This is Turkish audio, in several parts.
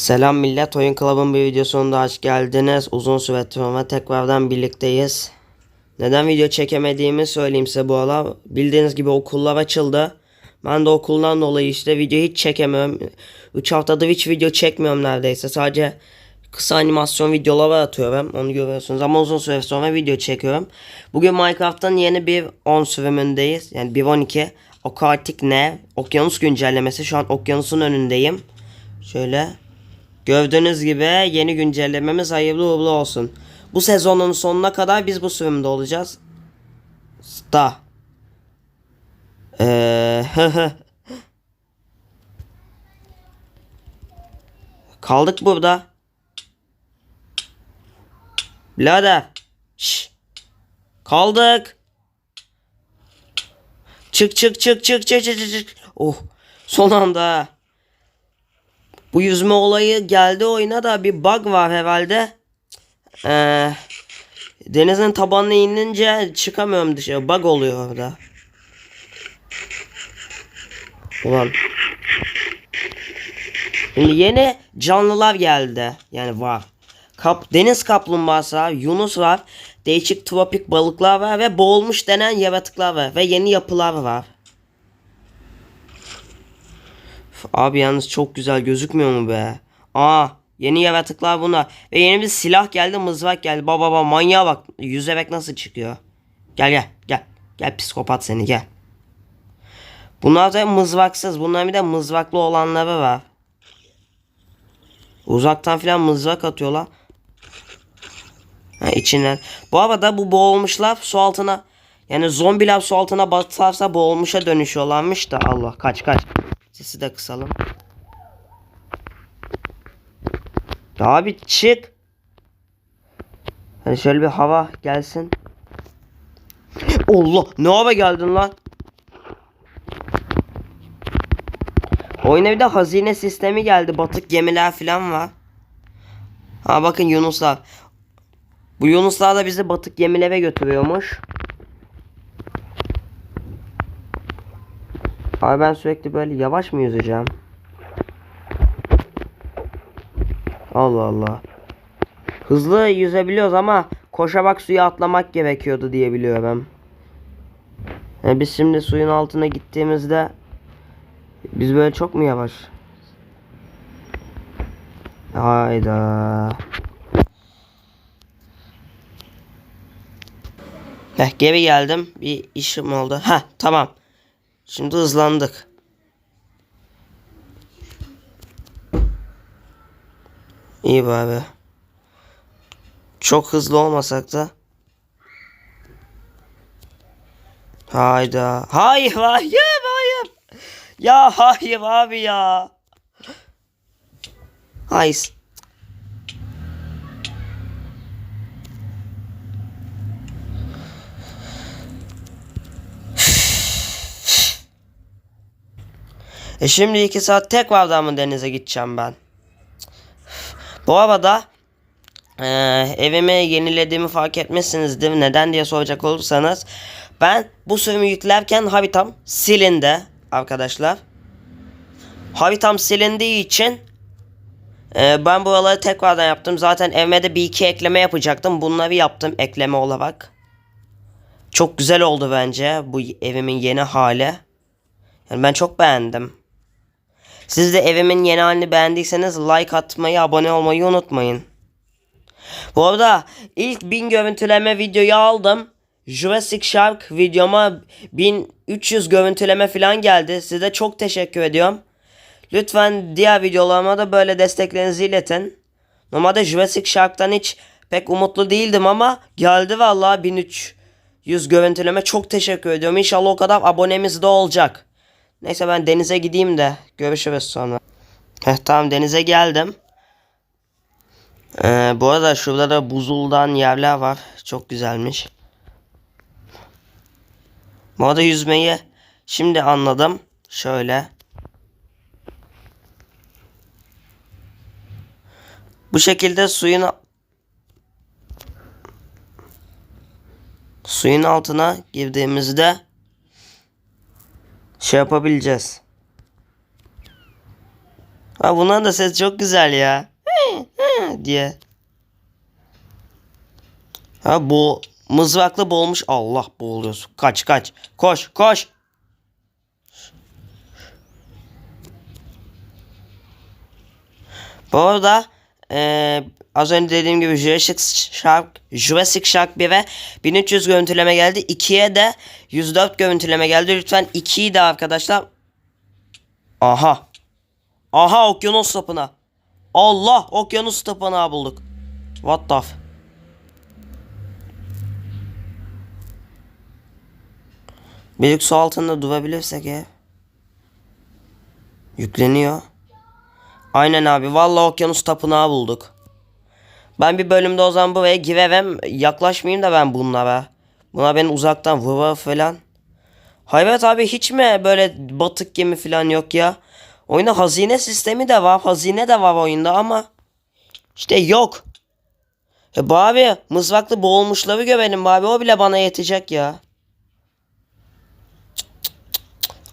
Selam millet, Oyun Club'ın bir videosunda hoş geldiniz. Uzun süre sonra tekrardan birlikteyiz. Neden video çekemediğimi söyleyeyim size bu ara. Bildiğiniz gibi okullar açıldı. Ben de okuldan dolayı işte video hiç çekemiyorum. 3 haftadır hiç video çekmiyorum neredeyse. Sadece kısa animasyon videoları atıyorum. Onu görüyorsunuz ama uzun süre sonra video çekiyorum. Bugün Minecraft'ın yeni bir 10 sürümündeyiz. Yani 1.12. Aquatic ne? Okyanus güncellemesi. Şu an okyanusun önündeyim. Şöyle. Gördüğünüz gibi yeni güncellememiz hayırlı uğurlu olsun. Bu sezonun sonuna kadar biz bu sürümde olacağız. Da. Ee, Kaldık burada. Birader. Şş. Kaldık. Çık çık çık çık çık çık çık. Oh. Son anda. Bu yüzme olayı geldi oyuna da bir bug var herhalde. Ee, denizin tabanına inince çıkamıyorum dışarı. Bug oluyor orada. Ulan. Şimdi yeni canlılar geldi. Yani var. Kap, deniz kaplumbağası var. Yunus var. Değişik tropik balıklar var. Ve boğulmuş denen yaratıklar var. Ve yeni yapılar var. Abi yalnız çok güzel gözükmüyor mu be? Aa yeni yaratıklar bunlar. Ve yeni bir silah geldi mızrak geldi. Baba baba manyağa bak. Yüzerek nasıl çıkıyor? Gel gel gel. Gel psikopat seni gel. Bunlar da mızraksız. Bunların bir de mızraklı olanları var. Uzaktan filan mızrak atıyorlar. Ha, içinden. Bu arada bu boğulmuşlar su altına yani zombiler su altına batarsa boğulmuşa dönüşüyorlarmış da Allah kaç kaç. Sesi de kısalım. Abi çık. Hani şöyle bir hava gelsin. Allah ne hava geldin lan. Oyuna bir de hazine sistemi geldi. Batık gemiler falan var. Ha bakın Yunuslar. Bu Yunuslar da bizi batık gemilere götürüyormuş. Abi ben sürekli böyle yavaş mı yüzeceğim? Allah Allah. Hızlı yüzebiliyoruz ama koşarak suya atlamak gerekiyordu diye biliyorum. Yani biz şimdi suyun altına gittiğimizde biz böyle çok mu yavaş? Hayda. Heh, geri geldim. Bir işim oldu. Ha tamam. Şimdi hızlandık. İyi bari. Çok hızlı olmasak da. Hayda. Hayır hayır hayır. Ya hayır abi ya. Hayır. E şimdi iki saat tekrardan mı denize gideceğim ben? Bu arada e, evimi yenilediğimi fark etmişsinizdir. Neden diye soracak olursanız ben bu sürümü yüklerken haritam silindi arkadaşlar. Haritam silindiği için e, ben buraları tekrardan yaptım. Zaten evime de bir iki ekleme yapacaktım. Bunları yaptım ekleme olarak. Çok güzel oldu bence bu evimin yeni hali. Yani ben çok beğendim. Siz de evimin yeni halini beğendiyseniz like atmayı, abone olmayı unutmayın. Bu arada ilk 1000 görüntüleme videoyu aldım. Jurassic Shark videoma 1300 görüntüleme falan geldi. Size çok teşekkür ediyorum. Lütfen diğer videolarıma da böyle desteklerinizi iletin. Normalde Jurassic Shark'tan hiç pek umutlu değildim ama geldi vallahi 1300 görüntüleme. Çok teşekkür ediyorum. İnşallah o kadar abonemiz de olacak. Neyse ben denize gideyim de görüşürüz sonra. Heh, tamam denize geldim. Ee, bu arada şurada da buzuldan yerler var. Çok güzelmiş. Bu arada yüzmeyi şimdi anladım. Şöyle. Bu şekilde suyun suyun altına girdiğimizde şey yapabileceğiz. Ha bunların da ses çok güzel ya. Diye. Ha bu mızraklı boğulmuş. Allah boğuluyorsun. Kaç kaç. Koş koş. Bu arada eee, az önce dediğim gibi Jurassic Shark, Jurassic Shark 1'e 1300 görüntüleme geldi. 2'ye de 104 görüntüleme geldi. Lütfen 2'yi de arkadaşlar. Aha. Aha okyanus tapınağı. Allah okyanus tapınağı bulduk. What the f- Büyük su altında durabilirsek eğer. Yükleniyor. Aynen abi. Vallahi okyanus tapınağı bulduk. Ben bir bölümde o zaman buraya giremem. Yaklaşmayayım da ben bunlara. Buna beni uzaktan vurur falan. Hayret abi hiç mi böyle batık gemi falan yok ya? Oyunda hazine sistemi de var. Hazine de var oyunda ama. işte yok. E bu abi mızraklı boğulmuşları görelim abi. O bile bana yetecek ya. Cık, cık, cık.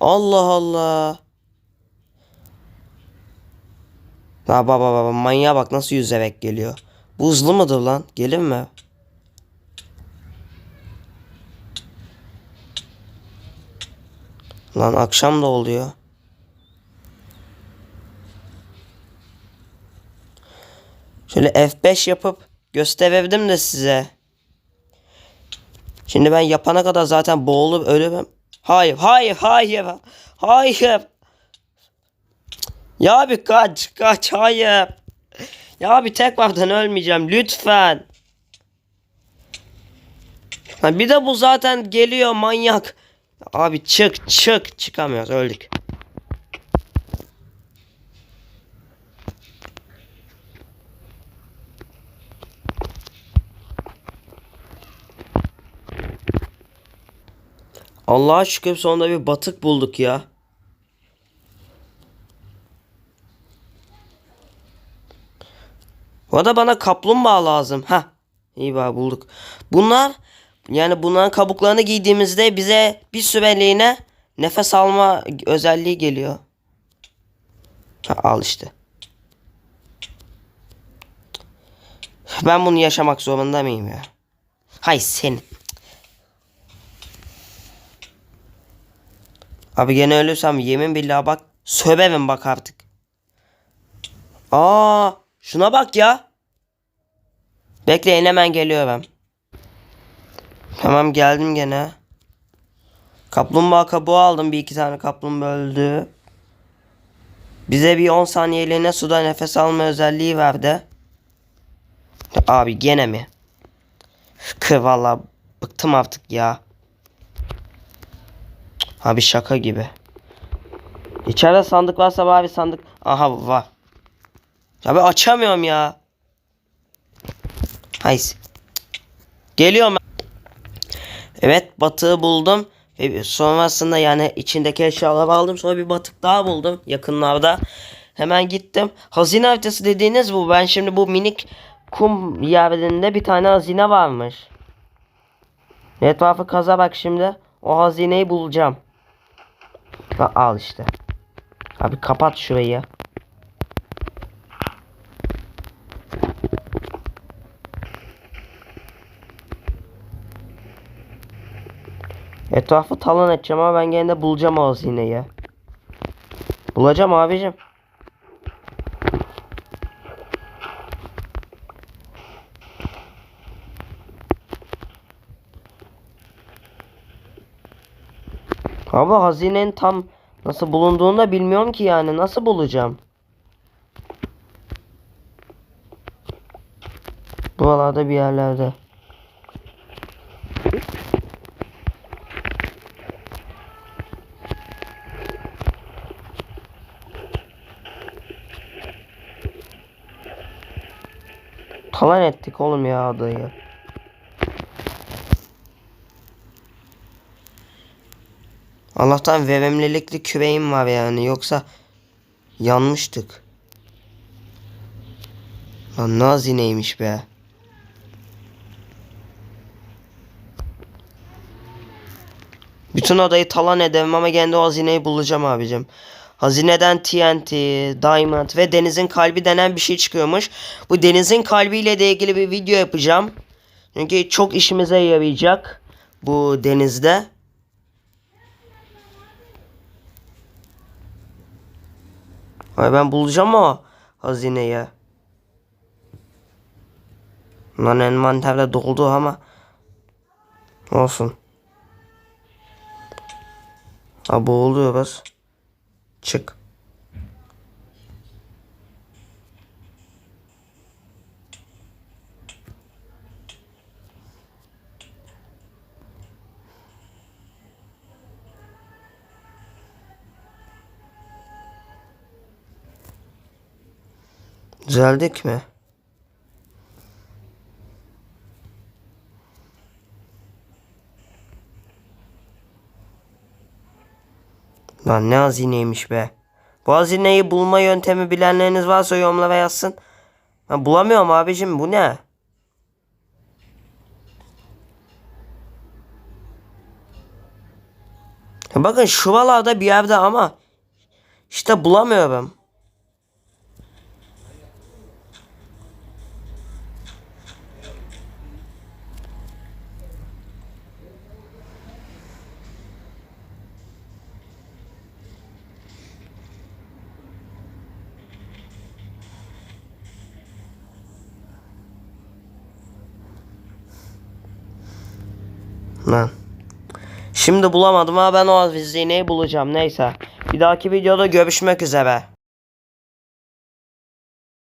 Allah Allah. Ha baba baba manyağa bak nasıl yüzerek geliyor. Bu hızlı mıdır lan? Gelir mi? Lan akşam da oluyor. Şöyle F5 yapıp gösterebildim de size. Şimdi ben yapana kadar zaten boğulup ölürüm. Hayır, hayır, hayır. Hayır. Ya abi kaç, kaç, hayır. Ya abi tek vardan ölmeyeceğim lütfen. Ha bir de bu zaten geliyor manyak. Abi çık çık çıkamıyoruz öldük. Allah'a şükür sonunda bir batık bulduk ya. Bu da bana kaplumbağa lazım. Ha. İyi bak bulduk. Bunlar yani bunların kabuklarını giydiğimizde bize bir süreliğine nefes alma özelliği geliyor. Ha, al işte. Ben bunu yaşamak zorunda mıyım ya? Hay sen. Abi gene ölürsem yemin billahi bak söverim bak artık. Aa, şuna bak ya. Bekleyin hemen geliyorum. Tamam geldim gene. Kaplumbağa kabuğu aldım. Bir iki tane kaplumbağa öldü. Bize bir 10 saniyeliğine suda nefes alma özelliği verdi. Abi gene mi? Kı valla bıktım artık ya. Abi şaka gibi. İçeride sandık varsa bari sandık. Aha var. Abi açamıyorum ya. Hayır. Geliyorum. Evet batığı buldum. Ve sonrasında yani içindeki eşyaları aldım. Sonra bir batık daha buldum yakınlarda. Hemen gittim. Hazine haritası dediğiniz bu. Ben şimdi bu minik kum yerinde bir tane hazine varmış. Etrafı kaza bak şimdi. O hazineyi bulacağım. Al işte. Abi kapat şurayı. Etrafı talan edeceğim ama ben gene de bulacağım o hazineyi. Bulacağım abicim. Ama hazinenin tam nasıl bulunduğunu da bilmiyorum ki yani. Nasıl bulacağım? Buralarda bir yerlerde. Talan ettik oğlum ya adayı. Allah'tan verimlilikli küreğim var yani yoksa yanmıştık. Lan ne hazineymiş be. Bütün adayı talan ederim ama kendi o hazineyi bulacağım abicim. Hazineden TNT, Diamond ve denizin kalbi denen bir şey çıkıyormuş. Bu denizin kalbiyle de ilgili bir video yapacağım. Çünkü çok işimize yarayacak bu denizde. Ay ben bulacağım o hazineyi. Lan envanterde doldu ama olsun. Ha boğuluyoruz. Çık. Düzeldik mi? Lan ne hazineymiş be. Bu hazineyi bulma yöntemi bilenleriniz varsa yorumlara yazsın. Ben bulamıyorum abicim bu ne? Bakın şuralarda bir yerde ama işte bulamıyorum. Lan. Şimdi bulamadım ama ben o hazineyi bulacağım. Neyse. Bir dahaki videoda görüşmek üzere.